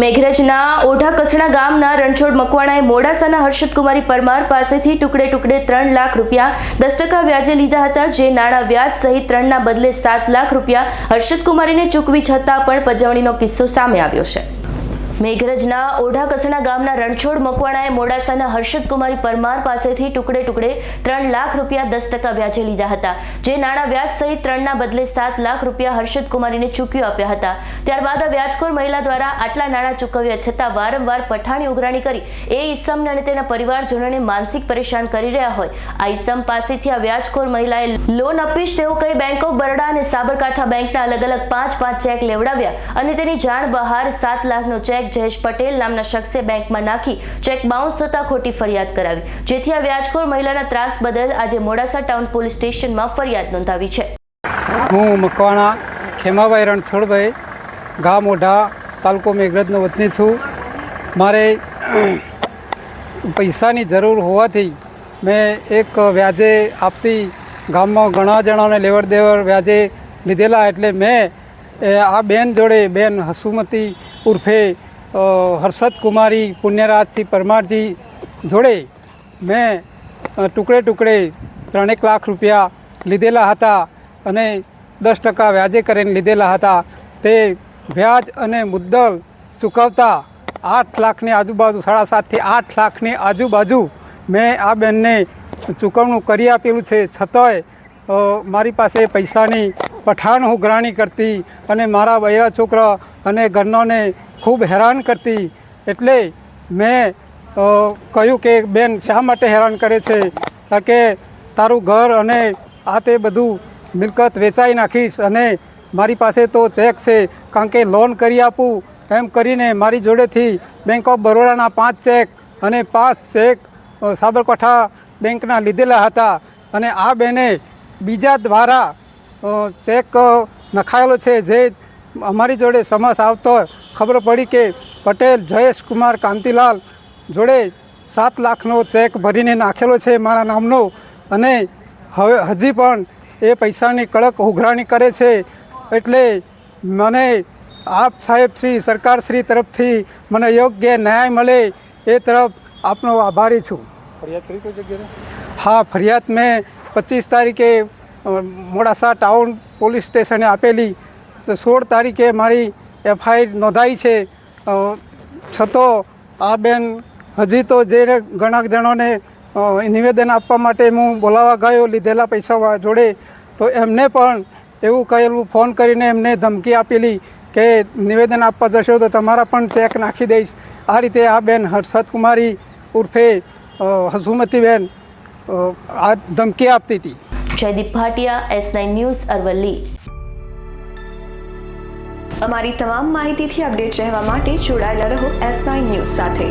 મેઘરજના ઓઢા કસણા ગામના રણછોડ મકવાણાએ મોડાસાના હર્ષદકુમારી પરમાર પાસેથી ટુકડે ટુકડે ત્રણ લાખ રૂપિયા દસ ટકા વ્યાજે લીધા હતા, જે નાણાં વ્યાજ સહિત ત્રણના બદલે સાત લાખ રૂપિયા હર્ષદકુમારીને ચૂકવી છતાં પણ પજવણીનો કિસ્સો સામે આવ્યો છે. મેઘરજના ઓઢા કસણા ગામના રણછોડ મકવાણાએ મોડાસાના હર્ષદ કુમારી પરમાર પાસેથી ટુકડે ટુકડે ત્રણ લાખ રૂપિયા દસ ટકા વ્યાજે લીધા હતા. જે નાણાં વ્યાજ સહિત ત્રણના બદલે સાત લાખ રૂપિયા હર્ષદ કુમારીને ચૂકવી આપ્યા હતા. ત્યારબાદ આ વ્યાજખોર મહિલા દ્વારા આટલા નાણાં ચૂકવ્યા છતાં વારંવાર પઠાણી ઉઘરાણી કરી. એ ઈસમને અને તેના પરિવારજનોને માનસિક પરેશાન કરી રહ્યા હોય. આ ઈસમ પાસેથી આ વ્યાજખોર મહિલાએ લોન આપીશ તેવું કહી બેંક ઓફ બરોડા અને સાબરકાંઠા બેંકના અલગ અલગ પાંચ પાંચ ચેક લેવડાવ્યા અને તેની જાણ બહાર સાત લાખનો ચેક જયેશ પટેલ નામના શખ્સે બેંકમાં નાખી ચેક બાઉન્સ થતા ખોટી ફરિયાદ કરાવી. જેથી આ વ્યાજખોર મહિલાના ત્રાસ બદલ આજે મોડાસા ટાઉન પોલીસ સ્ટેશનમાં ફરિયાદ નોંધાવી છે. હું મકવાણા ખેમાભાઈ રણછોડભાઈ, ગામ ઓઢા તાલુકો મેઘરજનો વતની છું. મારે પૈસાની જરૂર હોવાથી મેં એક વ્યાજે આપતી ગામમાં ઘણા જણાને લેવડ દેવડ વ્યાજે લીધેલા એટલે મેં આ બેન જોડે બેન હસુમતી ઉર્ફે હર્ષદ કુમારી પુણ્યરાજથી પરમારજી જોડે મેં ટુકડે ટુકડે ત્રણેક લાખ રૂપિયા લીધેલા હતા અને દસ ટકા વ્યાજે કરીને લીધેલા હતા. તે વ્યાજ અને મુદ્દલ ચૂકવતા આઠ લાખની આજુબાજુ, સાડા સાતથી આઠ લાખની આજુબાજુ મેં આ બેનને ચૂકવણું કરી આપેલું છે. છતાંય મારી પાસે પૈસાની પઠાણ ઉઘરાણી કરતી અને મારા બૈરા છોકરા અને ઘરનોને ખૂબ હેરાન કરતી. એટલે મેં કહ્યું કે બેન શા માટે હેરાન કરે છે? કે તારું ઘર અને આ તે બધું મિલકત વેચાઈ નાખીશ અને મારી પાસે તો ચેક છે, કારણ કે લોન કરી આપું. એમ કરીને મારી જોડેથી બેંક ઓફ બરોડાના પાંચ ચેક અને પાંચ ચેક સાબરકાંઠા બેંકના લીધેલા હતા. અને આ બેને બીજા દ્વારા ચેક નખાયેલો છે. જે અમારી જોડે સમાસ આવતો ખબર પડી કે પટેલ જયેશ કુમાર કાંતિલાલ જોડે સાત લાખનો ચેક ભરીને નાખેલો છે મારા નામનો. અને હવે હજી પણ એ પૈસાની કડક ઉઘરાણી કરે છે. એટલે મને આપ સાહેબ શ્રી સરકાર શ્રી તરફથી મને યોગ્ય ન્યાય મળે એ તરફ આપનો આભારી છું. હા ફરિયાદ મેં પચીસ તારીખે મોડાસા ટાઉન પોલીસ સ્ટેશને આપેલી. સોળ તારીખે મારી એફઆઈઆર નોંધાઈ છે. છતો આ બેન હજી તો જે ઘણા જણોને નિવેદન આપવા માટે હું બોલાવવા ગયો, લીધેલા પૈસા જોડે, તો એમને પણ એવું કહેલું, ફોન કરીને એમને ધમકી આપેલી કે નિવેદન આપવા જશો તો તમારા પણ ચેક નાખી દઈશ. આ રીતે આ બેન હર્ષદ કુમારી ઉર્ફે હસુમતીબેન આ ધમકી આપતી હતી. Jaydeep Bhatia S nine news Aravalli. અમારી તમામ માહિતીથી અપડેટ રહેવા માટે જોડાયેલા રહો એસ નાઇન ન્યૂઝ સાથે.